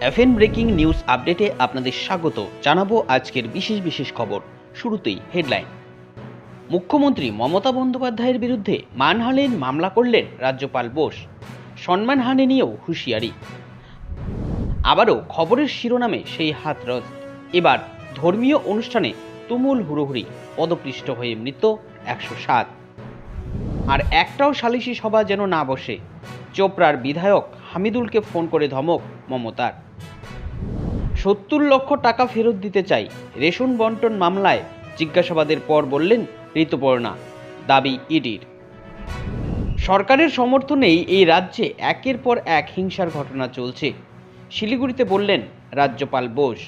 FN breaking news আপডেটে আপনাদের স্বাগত। জানাব আজকের বিশেষ বিশেষ খবর। শুরুতেই হেডলাইন মুখ্যমন্ত্রী মমতা বন্দ্যোপাধ্যায়ের বিরুদ্ধে মানহানির মামলা করলেন রাজ্যপাল বোস। সম্মানহানি নিয়েও হুঁশিয়ারি। আবারও খবরের শিরোনামে সেই হাতরস। এবার ধর্মীয় অনুষ্ঠানে তুমুল হুড়োহুড়ি। পদপৃষ্ট হয়ে মৃত একশো সাত। আর একটাও সালিশি সভা যেন না বসে। চোপড়ার বিধায়ক হামিদুলকে ফোন করে ধমক মমতার। সত্তর লক্ষ টাকা ফেরত দিতে চাই, রেশন বন্টন মামলায় জিজ্ঞাসাবাদের পর বললেন ঋতুপর্ণা, দাবি ইডির। সরকারের সমর্থনেই এই রাজ্যে একের পর এক হিংসার ঘটনা চলছে, শিলিগুড়িতে বললেন রাজ্যপাল বোস।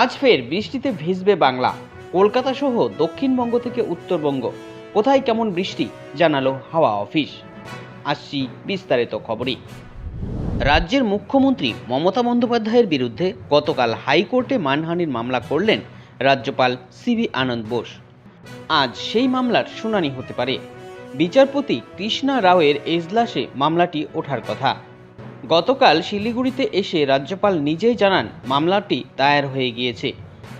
আজ ফের বৃষ্টিতে ভিজবে বাংলা, কলকাতা সহ দক্ষিণবঙ্গ থেকে উত্তরবঙ্গ। কোথায় কেমন বৃষ্টি জানালো হাওয়া অফিস। আসছি বিস্তারিত খবরে রাজ্যের মুখ্যমন্ত্রী মমতা বন্দ্যোপাধ্যায়ের বিরুদ্ধে গতকাল হাইকোর্টে মানহানির মামলা করলেন রাজ্যপাল সিবি আনন্দ বোস। আজ সেই মামলার শুনানি হতে পারে। বিচারপতি কৃষ্ণা রাওয়ের এজলাসে মামলাটি ওঠার কথা। গতকাল শিলিগুড়িতে এসে রাজ্যপাল নিজেই জানান, মামলাটি দায়ের হয়ে গিয়েছে।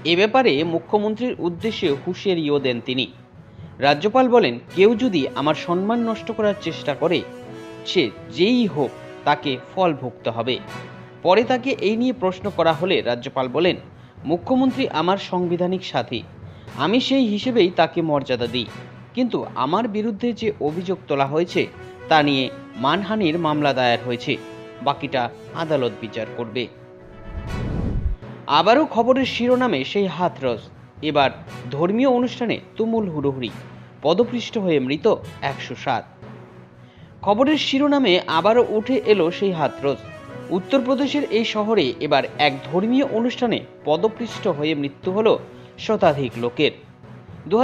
এ ব্যাপারে মুখ্যমন্ত্রীর উদ্দেশ্যে হুঁশিয়ারিও দেন তিনি। রাজ্যপাল বলেন, কেউ যদি আমার সম্মান নষ্ট করার চেষ্টা করে সে যেই হোক তাকে ফল ভুগতে হবে। পরে তাকে এই নিয়ে প্রশ্ন করা হলে রাজ্যপাল বলেন, মুখ্যমন্ত্রী আমার সাংবিধানিক সাথী, আমি সেই হিসেবেই তাকে মর্যাদা দিই। কিন্তু আমার বিরুদ্ধে যে অভিযোগ তোলা হয়েছে, তা নিয়ে মানহানির মামলা দায়ের হয়েছে। বাকিটা আদালত বিচার করবে। আবারও খবরের শিরোনামে সেই হাতরস। এবার ধর্মীয় অনুষ্ঠানে তুমুল হুড়োহুড়ি। পদপৃষ্ট হয়ে মৃত একশো সাত। খবরের শিরোনামে আবারও উঠে এলো সেই হাতরস উত্তরপ্রদেশের এই শহরে এবার এক ধর্মীয় অনুষ্ঠানে পদপৃষ্ট হয়ে মৃত্যু হল শতাধিক লোকের। দু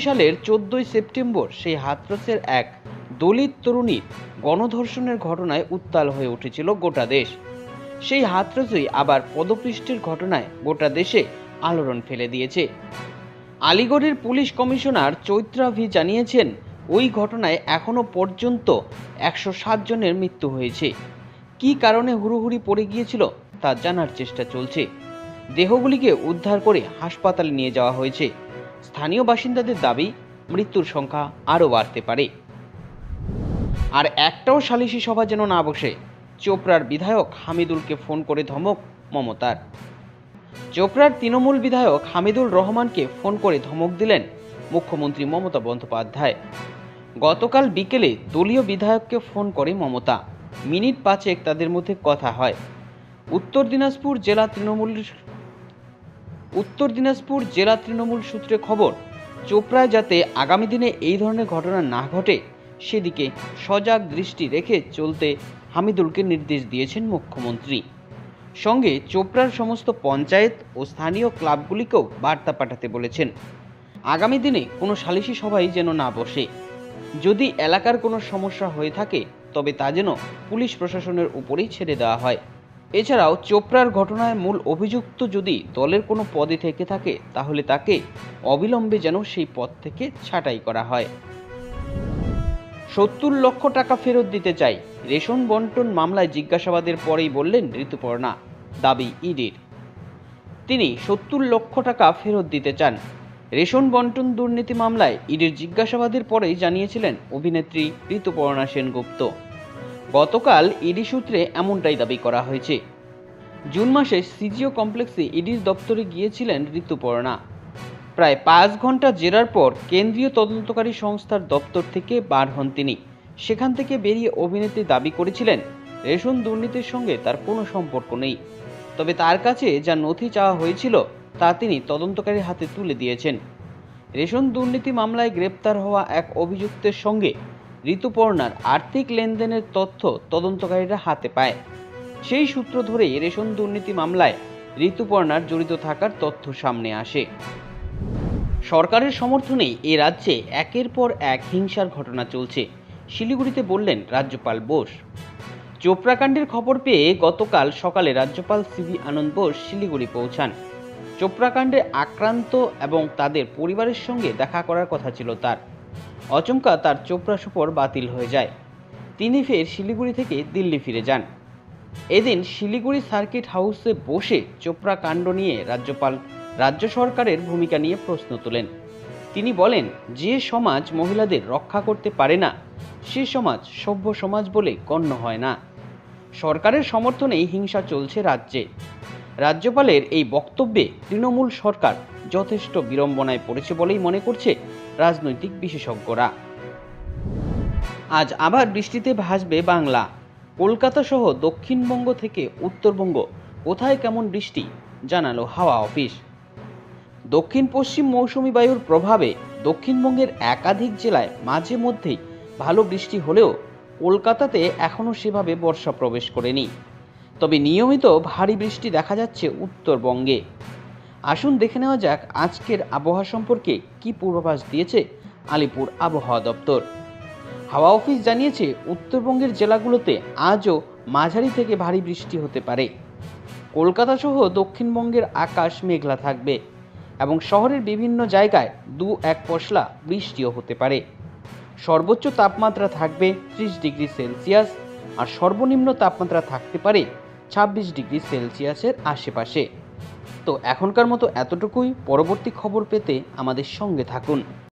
সালের চোদ্দই সেপ্টেম্বর সেই হাতরসের এক দলিত তরুণীর গণধর্ষণের ঘটনায় উত্তাল হয়ে উঠেছিল গোটা দেশ। সেই হাতরসই আবার পদপৃষ্টের ঘটনায় গোটা দেশে আলোড়ন ফেলে দিয়েছে। আলিগড়ের পুলিশ কমিশনার চৈত্রা ভি জানিয়েছেন ওই ঘটনায় এখনও পর্যন্ত একশো সাত জনের মৃত্যু হয়েছে। কী কারণে হুড়োহুড়ি পড়ে গিয়েছিল তা জানার চেষ্টা চলছে। দেহগুলিকে উদ্ধার করে হাসপাতালে নিয়ে যাওয়া হয়েছে। স্থানীয় বাসিন্দাদের দাবি, মৃত্যুর সংখ্যা আরও বাড়তে পারে। আর একটাও সালিশি সভা যেন না বসে, চোপড়ার বিধায়ক হামিদুলকে ফোন করে ধমক মমতার। চোপড়ার তৃণমূল বিধায়ক হামিদুল রহমানকে ফোন করে ধমক দিলেন মুখ্যমন্ত্রী মমতা বন্দ্যোপাধ্যায়। গতকাল বিকেলে দলীয় বিধায়ককে ফোন করে মমতা। মিনিট পাঁচেক তাদের মধ্যে কথা হয়। উত্তর দিনাজপুর জেলা তৃণমূল উত্তর দিনাজপুর জেলা তৃণমূল সূত্রে খবর, চোপড়ায় যাতে আগামী দিনে এই ধরনের ঘটনা না ঘটে, সেদিকে সজাগ দৃষ্টি রেখে চলতে হামিদুলকে নির্দেশ দিয়েছেন মুখ্যমন্ত্রী। সঙ্গে চোপড়ার সমস্ত পঞ্চায়েত ও স্থানীয় ক্লাবগুলিকেও বার্তা পাঠাতে বলেছেন। আগামী দিনে কোনো সালিশি সভাই যেন না বসে। যদি এলাকার কোনো সমস্যা হয়ে থাকে, তবে তা যেন পুলিশ প্রশাসনের উপরেই ছেড়ে দেওয়া হয়। এছাড়াও চোপড়ার ঘটনায় মূল অভিযুক্ত যদি দলের কোনো পদে থেকে থাকে, তাহলে তাকে অবিলম্বে যেন সেই পদ থেকে ছাঁটাই করা হয়। সত্তর লক্ষ টাকা ফেরত দিতে চাই, রেশন বন্টন মামলায় জিজ্ঞাসাবাদের পরেই বললেন ঋতুপর্ণা, দাবি ইডির। তিনি সত্তর লক্ষ টাকা ফেরত দিতে চান। রেশন বন্টন দুর্নীতি মামলায় ইডির জিজ্ঞাসাবাদের পরেই জানিয়েছিলেন অভিনেত্রী ঋতুপর্ণা সেনগুপ্ত। গতকাল ইডি সূত্রে এমনটাই দাবি করা হয়েছে। জুন মাসে সিজিও কমপ্লেক্সে ইডির দপ্তরে গিয়েছিলেন ঋতুপর্ণা। প্রায় পাঁচ ঘণ্টা জেরার পর কেন্দ্রীয় তদন্তকারী সংস্থার দপ্তর থেকে বার হন তিনি। সেখান থেকে বেরিয়ে অভিনেত্রী দাবি করেছিলেন, রেশন দুর্নীতির সঙ্গে তার কোনো সম্পর্ক নেই। তবে তার কাছে যা নথি চাওয়া হয়েছিল তা তিনি তদন্তকারীর হাতে তুলে দিয়েছেন। রেশন দুর্নীতি মামলায় গ্রেপ্তার হওয়া এক অভিযুক্তের সঙ্গে ঋতুপর্ণার আর্থিক লেনদেনের তথ্য তদন্তকারীরা হাতে পায়। সেই সূত্র ধরেই রেশন দুর্নীতি মামলায় ঋতুপর্ণার জড়িত থাকার তথ্য সামনে আসে। সরকারের সমর্থনেই এ রাজ্যে একের পর এক হিংসার ঘটনা চলছে, শিলিগুড়িতে বললেন রাজ্যপাল বোস। চোপড়াকাণ্ডের খবর পেয়ে গতকাল সকালে রাজ্যপাল সিবি আনন্দ বোস শিলিগুড়ি পৌঁছান। চোপড়াকাণ্ডে আক্রান্ত এবং তাদের পরিবারের সঙ্গে দেখা করার কথা ছিল তার। অচমকা তার চোপড়া সফর বাতিল হয়ে যায়। তিনি ফের শিলিগুড়ি থেকে দিল্লি ফিরে যান। এদিন শিলিগুড়ি সার্কিট হাউসে বসে চোপড়া কাণ্ড নিয়ে রাজ্যপাল, রাজ্য সরকারের ভূমিকা নিয়ে প্রশ্ন তোলেন। তিনি বলেন, যে সমাজ মহিলাদের রক্ষা করতে পারে না, সে সমাজ সভ্য সমাজ বলে গণ্য হয় না। সরকারের সমর্থনেই হিংসা চলছে রাজ্যে। রাজ্যপালের এই বক্তব্যে তৃণমূল সরকার যথেষ্ট বিড়ম্বনায় পড়েছে বলেই মনে করছে রাজনৈতিক বিশেষজ্ঞরা। আজ আবার বৃষ্টিতে ভাসবে বাংলা। কলকাতা সহ দক্ষিণবঙ্গ থেকে উত্তরবঙ্গ, কোথায় কেমন বৃষ্টি জানালো হাওয়া অফিস। দক্ষিণ পশ্চিম মৌসুমি বায়ুর প্রভাবে দক্ষিণবঙ্গের একাধিক জেলায় মাঝে মধ্যেই ভালো বৃষ্টি হলেও কলকাতাতে এখনও সেভাবে বর্ষা প্রবেশ করেনি। তবে নিয়মিত ভারী বৃষ্টি দেখা যাচ্ছে উত্তরবঙ্গে। আসুন দেখে নেওয়া যাক আজকের আবহাওয়া সম্পর্কে কি পূর্বাভাস দিয়েছে আলিপুর আবহাওয়া দপ্তর। হাওয়া অফিস জানিয়েছে, উত্তরবঙ্গের জেলাগুলোতে আজও মাঝারি থেকে ভারী বৃষ্টি হতে পারে। কলকাতা সহ দক্ষিণবঙ্গের আকাশ মেঘলা থাকবে এবং শহরের বিভিন্ন জায়গায় দু এক পশলা বৃষ্টিও হতে পারে। সর্বোচ্চ তাপমাত্রা থাকবে ত্রিশ ডিগ্রি সেলসিয়াস আর সর্বনিম্ন তাপমাত্রা থাকতে পারে ছাব্বিশ ডিগ্রি সেলসিয়াসের আশেপাশে। তো এখনকার মতো এতটুকুই। পরবর্তী খবর পেতে আমাদের সঙ্গে থাকুন।